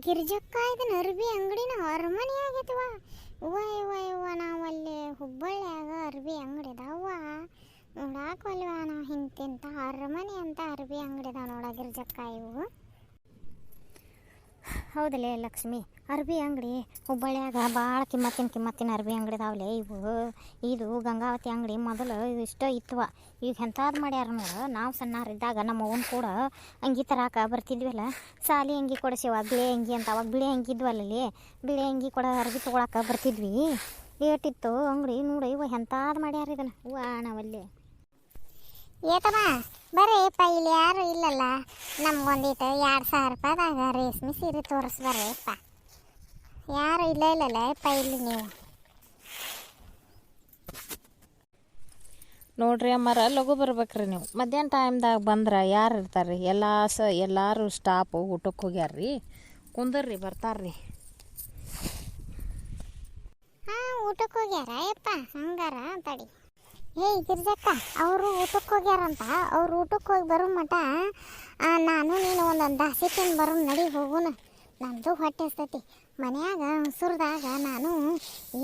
ಗಿರ್ಜಕ್ಕ ಇದನ್ನ ಅರ್ಬಿ ಅಂಗಡಿನ ಅರಮನೆ ಆಗೈತವ ಅವ್ವ ಯವ್ವ ಯವ್ವ ನಾವು ಅಲ್ಲಿ ಹುಬ್ಬಳ್ಳಿಯಾಗ ಅರ್ಬಿ ಅಂಗಡಿ ಅದಾವ ನೋಡಾಕಲ್ವ ನಾವು ಇಂತಿಂತ ಅರಮನೆ ಅಂತ ಅರ್ಬಿ ಅಂಗಡಿ ಅದಾವ ನೋಡ ಗಿರ್ಜಕ್ಕ ಇವು. ಹೌದಲೇ ಲಕ್ಷ್ಮಿ? ಅರ್ಬಿ ಅಂಗಡಿ ಹುಬ್ಬಳ್ಳಿಯಾಗ ಭಾಳ ಕಿಮ್ಮತ್ತಿನ ಕಿಮ್ಮತ್ತಿನ ಅರ್ಬಿ ಅಂಗಡಿ ಅದಾವಲೇ ಇವು. ಇದು ಗಂಗಾವತಿ ಅಂಗಡಿ ಮೊದಲು ಇಷ್ಟ ಇತ್ತವ ಈಗ ಎಂಥದ್ದು ಮಾಡ್ಯಾರ ನೋಡು, ನಾವು ಸಣ್ಣರಿದ್ದಾಗ ನಮ್ಮ ಅವನು ಕೂಡ ಅಂಗಿ ತರಾಕ ಬರ್ತಿದ್ವಲ್ಲ. ಸಾಲಿ ಅಂಗಿ ಕೊಡಿಸಿವ ಬಿಳಿ ಅಂಗಿ ಅಂತ ಅವಾಗ ಬಿಳಿ ಅಂಗಿ ಇದ್ವಲ್ಲಲ್ಲಿ ಬಿಳಿ ಅಂಗಿ ಕೊಡ ಅರ್ಬಿ ತೊಗೊಳಕ್ಕೆ ಬರ್ತಿದ್ವಿ. ಏಟಿತ್ತು ಅಂಗಡಿ ನೋಡು ಇವ ಎಂಥದ್ದು ಮಾಡ್ಯಾರ ಇದನ್ನು. ಹೂವ ನಾವಲ್ಲಿ ಏತಮ್ಮ? ಬರ್ರಿ ಪೈಲ್ ಇಲ್ಲಿ ಯಾರು ಇಲ್ಲಲ್ಲ. ನಮ್ಗೊಂದಿಟ್ಟು ಎರಡು ಸಾವಿರ ರೂಪಾಯಿದಾಗ ರೇಷ್ಮೆ ಸೀರೆ ತೋರಿಸ್ಬರ್ರಿ ಅಪ್ಪ. ಯಾರು ಇಲ್ಲ ಇಲ್ಲಲ್ಲ ಅಪ್ಪ ಇಲ್ಲಿ ನೀವು. ನೋಡ್ರಿ ಅಮ್ಮಾರ ಲಘು ಬರ್ಬೇಕ್ರಿ ನೀವು. ಮಧ್ಯಾಹ್ನ ಟೈಮ್ದಾಗ ಬಂದ್ರೆ ಯಾರು ಇರ್ತಾರೆ ಎಲ್ಲ ಸ ಎಲ್ಲರೂ ಸ್ಟಾಪು ಊಟಕ್ಕೆ ಹೋಗ್ಯಾರ್ರಿ. ಕುಂದರ್ರಿ ಬರ್ತಾರ್ರಿ. ಹಾಂ ಊಟಕ್ಕೆ ಹೋಗ್ಯಾರ ಅಯ್ಯಪ್ಪ ಹಂಗಾರ ತಡಿ. ಏಯ್ ಗಿರಿಜಕ್ಕ, ಅವರು ಊಟಕ್ಕೆ ಹೋಗ್ಯಾರಂತ? ಅವ್ರು ಊಟಕ್ಕೆ ಹೋಗಿ ಬರೋ ಮಟ ನಾನು, ನೀನು ಒಂದೊಂದು ದಾಸಿ ತಿಂದು ಬರೋ ನಡಿ ಹೋಗೋಣ ನಂದು ಹೊಟ್ಟೆ ಹಸ್ತೈತಿ. ಮನ್ಯಾಗ ಹುಸುರ್ದಾಗ ನಾನು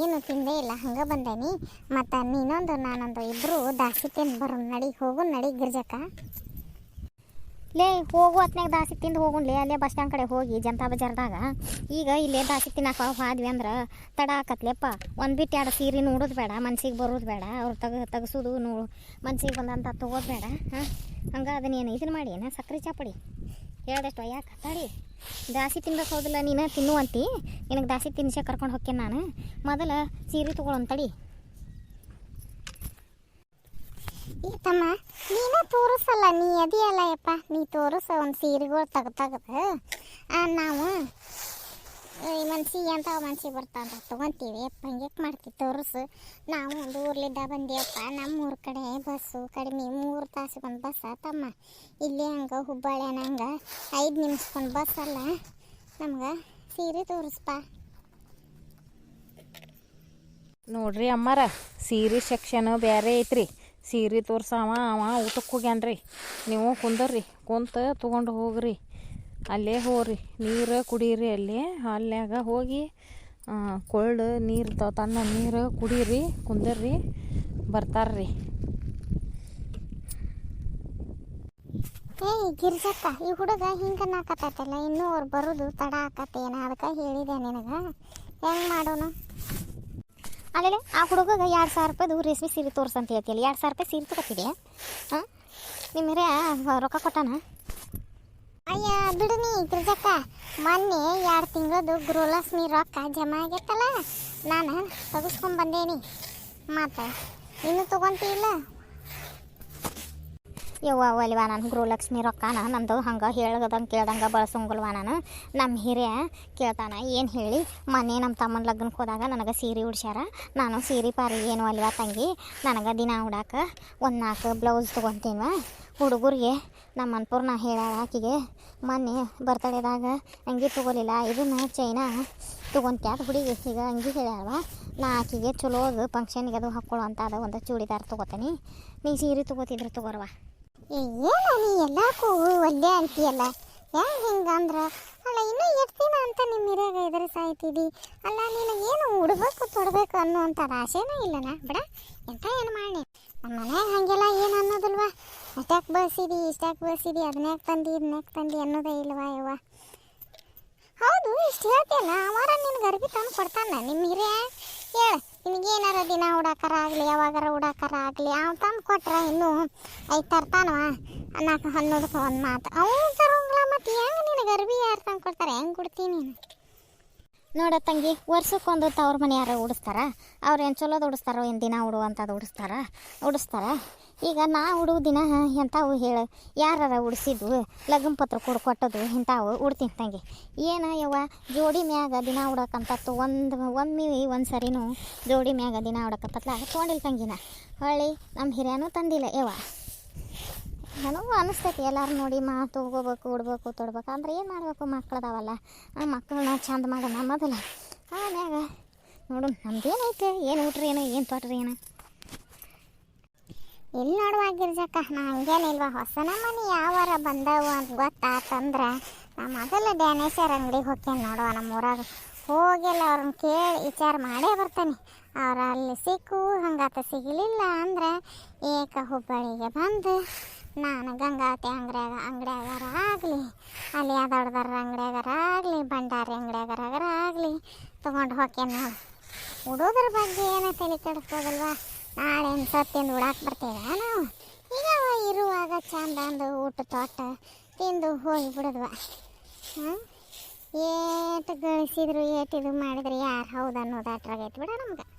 ಏನು ತಿಂದೇ ಇಲ್ಲ, ಹಂಗೆ ಬಂದೇನಿ. ಮತ್ತು ನೀನೊಂದು, ನಾನೊಂದು ಇಬ್ಬರು ದಾಸಿ ತಿಂದು ಬರೋ ನಡಿ ಹೋಗೋಣ ನಡಿ ಗಿರ್ಜಕ್ಕ. ಲೇ, ಹೋಗು ಹೊತ್ನಾಗ ದಾಸಿ ತಿಂದು ಹೋಗುಣ್ಲಿ ಅಲ್ಲೇ ಬಸ್ ಸ್ಟ್ಯಾಂಡ್ ಕಡೆ ಹೋಗಿ ಜನತಾ ಬಜಾರ್ದಾಗ. ಈಗ ಇಲ್ಲೇ ದಾಸಿ ತಿನ್ನಕ ಹಾದ್ವಿ ಅಂದ್ರೆ ತಡ ಆಕತ್ಲೆಪ್ಪ ಒಂದು ಬಿಟ್ಟು ಎರಡು ಸೀರೆ ನೋಡೋದು ಬೇಡ, ಮನ್ಸಿಗೆ ಬರೋದು ಬೇಡ, ಅವ್ರು ತಗ, ತೆಗ್ಸೋದು ನೋ ಮನ್ಸಿಗೆ ಬಂದಂತ ತೊಗೋದು ಬೇಡ, ಹಾಂ? ಹಂಗೆ ಅದನ್ನೇನು ಇದನ್ನು ಮಾಡಿ, ಏನು ಸಕ್ಕರೆ ಚಾಪಡಿ? ಹೇಳ್ದಷ್ಟು ಯಾಕೆ ತಡಿ ದಾಸಿ ತಿನ್ಬೇಕು ಹೌದಿಲ್ಲ ನೀನು ತಿನ್ನುವಂತಿ ನಿನಗೆ ದಾಸಿ ತಿನ್ಸೆ ಕರ್ಕೊಂಡು ಹೋಗ್ತೇನೆ ನಾನು? ಮೊದಲ ಸೀರೆ ತೊಗೊಳೋನ್ ತಡಿ. ಈ ತಮ್ಮ ನೀನ ತೋರಿಸಲ್ಲ, ನೀ ಅದಿಯಲ್ಲ ಯಪ್ಪ. ನೀ ತೋರಿಸ, ಒಂದು ಸೀರೆಗಳು ತೆಗ್ದು ತೆಗ್ದು. ನಾವು ಈ ಮನ್ಸಿಗೆ ಅಂತ ಮನ್ಸಿಗೆ ಬರ್ತಾ ಅಂತ ತೊಗೊಂತೀವಿ. ಯಪ್ಪ ಹಂಗೆ ಮಾಡ್ತೀವಿ ತೋರಿಸು. ನಾವು ಒಂದು ಊರ್ಲಿದ್ದ ಬಂದೇವಪ್ಪ. ನಮ್ಮ ಊರ ಕಡೆ ಬಸ್ಸು ಕಡಿಮೆ ಮೂರು ತಾಸಿಗೊಂದು ಬಸ್ ತಮ್ಮ ಇಲ್ಲಿ ಹಂಗೆ ಹುಬ್ಬಳ್ಳಿ ಹಂಗೆ. ಐದು ನಿಮಿಷಕ್ಕೊಂದು ಬಸ್ ಅಲ್ಲ. ನಮ್ಗೆ ಸೀರೆ ತೋರಿಸ್ಪ. ನೋಡ್ರಿ ಅಮ್ಮಾರ, ಸೀರೆ ಸೆಕ್ಷನ್ ಬೇರೆ ಐತ್ರಿ. ಸೀರೆ ತೋರ್ಸವ, ಅವ ಊಟಕ್ಕೆ ಹೋಗ್ಯಾನ್ರಿ. ನೀವು ಕುಂದರ್ರಿ, ಕುಂತ ತೊಗೊಂಡು ಹೋಗ್ರಿ. ಅಲ್ಲೇ ಹೋಗ್ರಿ, ನೀರು ಕುಡೀರಿ ಅಲ್ಲಿ. ಅಲ್ಲಾಗ ಹೋಗಿ ಕೊಳ್ಳು ನೀರು ತ, ತನ್ನ ನೀರು ಕುಡೀರಿ, ಕುಂದರ್ರಿ, ಬರ್ತಾರ್ರಿ. ಏಯ್ ಗಿರ್ಜಕ್ಕ ಈ ಹುಡುಗ ಹಿಂಗೆ ನಾಕತ್ತೈತಲ್ಲ ಇನ್ನೂ ಅವ್ರು ಬರೋದು ತಡ ಆಕತ್ತೇನ? ಅದಕ್ಕೆ ಹೇಳಿದೆ ನಿನಗೆ? ಹೆಂಗೆ ಮಾಡೋಣ ಅಲ್ಲೇ ಆ ಹುಡುಗಗೆ ಎರಡು ಸಾವಿರ ರೂಪಾಯ್ದು ರೇಷ್ಮೆ ಸೀರೆ ತೋರ್ಸಂತ ಹೇಳ್ತೀಯಲ್ಲ, ಎರಡು ಸಾವಿರ ರೂಪಾಯಿ ಸೀರೆ ತಗೋತಿದೆ ಹಾಂ? ನಿಮ್ಮ ಹಿರಿಯ ರೊಕ್ಕ ಕೊಟ್ಟಾನ? ಅಯ್ಯ, ಬಿಡುನಿ ಗಿರ್ಜಕ್ಕ. ಮೊನ್ನೆ ಎರಡು ತಿಂಗಳದು ಗೃಹಲಕ್ಷ್ಮಿ ರೊಕ್ಕ ಜಮಾ ಆಗೈತಲ್ಲ, ನಾನು ತೆಗೆಸ್ಕೊಂಡ್ ಮತ್ತೆ ಮತ್ತು, ಇನ್ನು ತಗೊಂತಿಲ್ಲ ಯವ್ವ ಒಲ್ವ ನಾನು ಗೃಹಲಕ್ಷ್ಮಿ ರೊಕ್ಕನ, ನಂದು ಹಂಗೆ ಹೇಳ್ದಂಗೆ ಕೇಳ್ದಂಗೆ ಬಳಸಂಗಲ್ವ ನಾನು ನಮ್ಮ ಹಿರಿಯ ಕೇಳ್ತಾನ, ಏನು ಹೇಳಿ? ಮೊನ್ನೆ ನಮ್ಮ ತಮ್ಮನ ಲಗ್ನಕ್ಕೆ ಹೋದಾಗ ನನಗೆ ಸೀರೆ ಉಡ್ಸ್ಯಾರ. ನಾನು ಸೀರೆ ಪಾರಿ ಏನು ಅಲ್ವ ತಂಗಿ, ನನಗೆ ದಿನ ಉಡಾಕೆ ಒಂದು ನಾಲ್ಕು ಬ್ಲೌಸ್ ತೊಗೊತೀವ ಹುಡುಗರಿಗೆ ನಮ್ಮ ಅನ್ಪೂರ್ಣ ಹೇಳ ಆಕಿಗೆ, ಮೊನ್ನೆ ಬರ್ತಡೇದಾಗ ಅಂಗಿ ತೊಗೊಲಿಲ್ಲ, ಇದನ್ನು ಚೈನಾ ತೊಗೊಂತ್ಯಾದ ಹುಡುಗಿ ಈಗ ಅಂಗಿ ಹೇಳ್ಯಾವ ನಾ ಆಕಿಗೆ ಚಲೋದು ಫಂಕ್ಷನ್ಗೆ ಅದು ಹಾಕ್ಕೊಳ್ಳೋ ಅಂತ, ಅದು ಒಂದು ಚೂಡಿದಾರ್ ತೊಗೋತೀನಿ. ನೀ ಸೀರೆ ತೊಗೋತಿದ್ರೆ ತೊಗೋರ್ವ. ಏನು ನೀ ಎಲ್ಲಕ್ಕೂ ಒಲ್ಲೆ ಅಂತೀಯಲ್ಲ? ಯಾ ಹಿಂಗಂದ್ರೆ? ಅಲ್ಲ, ಇನ್ನೂ ಎಷ್ಟು ದಿನ ಅಂತ ನಿಮ್ಮ ಹಿರಿಯಾಗ ಎದುರು ಸಾಯ್ತಿದ್ದಿ ಅಲ್ಲ ನೀನು ಏನು ಉಡ್ಬೇಕು ತೊಡಬೇಕು ಅನ್ನುವಂಥ ಆಸೆನೇ ಇಲ್ಲನ? ಬಿಡ, ಎಂತ ಏನು ಮಾಡಿ ನಮ್ಮ ಮನ್ಯಾಗ ಹಾಗೆಲ್ಲ ಏನು ಅನ್ನೋದಿಲ್ವ? ಅಷ್ಟ್ಯಾಕೆ ಬಳಸಿದಿ, ಇಷ್ಟ್ಯಾಕೆ ಬಳಸಿದಿ, ಅದನ್ಯಾಕೆ ತಂದಿ, ಇದನ್ಯಾಕೆ ತಂದಿ ಅನ್ನೋದೇ ಇಲ್ವಾ ಯವ್ವ? ಹೌದು, ಇಷ್ಟು ಹೇಳ್ತೀಯಲ್ಲ ಅವರ ನಿನ್ಗೆ ಅರ್ಬಿ ತಂದು ಕೊಡ್ತಾನ ನಿಮ್ಮ ಹಿರಿಯ? ಹೇಳ. ನಿನಗೇನಾರ ದಿನ ಉಡಾಕರ ಆಗಲಿ, ಯಾವಾಗಾರ ಉಡಾಕರ ಆಗಲಿ ಅವ್ನು ತಂದು ಕೊಟ್ರೆ ಇನ್ನೂ ಐದು ತರ್ತಾನವ ಅನ್ನಕ್ಕೆ ಹನ್ನೊಂದಕ್ಕೆ ಒಂದು ಮಾತು. ಅವನು ತರೋಂಗಿಲ್ಲ ಮತ್ತು ಹೆಂಗೆ ನಿನಗೆ ಅರ್ಬಿ ಯಾರು ತಂದು ಕೊಡ್ತಾರೆ? ಹೆಂಗೆ ಕೊಡ್ತೀನಿ ನೀನು? ನೋಡ ತಂಗಿ, ವರ್ಷಕ್ಕೊಂದು ತವ್ರ ಮನೆ ಯಾರು ಉಡಿಸ್ತಾರ. ಅವ್ರು ಏನು ಚಲೋದು ಉಡಿಸ್ತಾರೋ, ಏನು ದಿನ ಉಡುವಂಥದ್ದು ಉಡಿಸ್ತಾರ? ಉಡಿಸ್ತಾರ. ಈಗ ನಾ ಉಡುವ ದಿನ ಎಂಥವು ಹೇಳು, ಯಾರಾರ ಉಡಿಸಿದ್ವು ಲಗ್ನ ಪತ್ರ ಕೊಡು ಕೊಟ್ಟದು ಇಂಥವು ಉಡ್ತೀನಿ ತಂಗಿ. ಏನು ಯವ್ವ, ಜೋಡಿ ಮ್ಯಾಗ ದಿನ ಉಡೋಕಂತತ್ತು, ಒಂದು, ಒಮ್ಮೆ ಒಂದು ಸರಿನೂ ಜೋಡಿ ಮ್ಯಾಗ ದಿನ ಉಡಕತ್ತಲ್ಲ ತೊಗೊಂಡಿಲ್ಲ ತಂಗಿನ. ಹೊಳ್ಳಿ ನಮ್ಮ ಹಿರಿಯನೂ ತಂದಿಲ್ಲ ಯವ್ವ. ನನಗೂ ಅನಿಸ್ತೈತಿ, ಎಲ್ಲರೂ ನೋಡಿ ಮಾ ತೊಗೋಬೇಕು, ಉಡ್ಬೇಕು, ತೊಡ್ಬೇಕು. ಅಂದ್ರೆ ಏನು ಮಾಡಬೇಕು ಮಕ್ಕಳದಾವಲ್ಲ? ಆ ಮಕ್ಕಳನ್ನ ಚಂದ ಮಾಡೋಣ ಮೊದಲು. ಆಮ್ಯಾಗ ನೋಡು ನಮ್ದೇನೈತೆ ಏನು ಊಟ್ರಿ ಏನು ಏನು ತೊಟ್ರಿ ಏನು? ಇಲ್ಲಿ ನೋಡುವ ಗಿರ್ಜಕ್ಕ ನಾ ಹಂಗೇನಿಲ್ವ ಹೊಸ ಮನೆ ಯಾವಾರ ಬಂದವು ಅಂತ ಗೊತ್ತಾತಂದ್ರೆ ನಾ ಮೊದಲು ಡ್ಯಾನೇಶರ್ ಅಂಗಡಿಗೆ ಹೋಗ್ತೇನೆ ನೋಡುವ ನಮ್ಮ ಊರಾಗ ಹೋಗಿಲ್ಲ ಅವ್ರನ್ನ ಕೇಳಿ ವಿಚಾರ ಮಾಡೇ ಬರ್ತೇನೆ. ಅವ್ರು ಅಲ್ಲಿ ಸಿಕ್ಕು, ಹಂಗಾತ ಸಿಗಲಿಲ್ಲ ಅಂದ್ರೆ ಏಕ ಹುಬ್ಬಳ್ಳಿಗೆ ಬಂದು ನಾನು ಗಂಗಾತಿ ಅಂಗಡಿಯಾಗ, ಅಂಗಡಿಯಾಗಾರ ಆಗಲಿ. ಅಲ್ಲಿ ಯಾವ್ದಾಡ್ದಾರ ಅಂಗಡಿಯಾಗಾರ ಆಗಲಿ. ಭಂಡಾರಿ ಅಂಗಡಿಯಾಗಾರ ಆಗಲಿ. ತೊಗೊಂಡು ಹೋಗ್ತೇನೆ ನಾವು ಉಡೋದ್ರ ಬಗ್ಗೆ ಏನೋ ತಲೆ ಕೆಡಿಸ್ಬೋದಲ್ವಾ? ನಾಳೆ ಸತ್ತಿಂದು ಉಡಾಕ್ ಬರ್ತೇವೆ ನಾವು. ಈಗ ಇರುವಾಗ ಚಂದ ಅಂದು ಊಟ ತೋಟ ತಿಂದು ಹೋಗಿ ಬಿಡದ್ವ. ಹಾಂ ಏಟು ಗಳಿಸಿದ್ರು, ಏಟು ಇದು ಮಾಡಿದ್ರೆ ಯಾರು ಹೌದು ಅನ್ನೋದು ಅಟ್ರಾಗೈತೆ ಬಿಡ ನಮ್ಗೆ.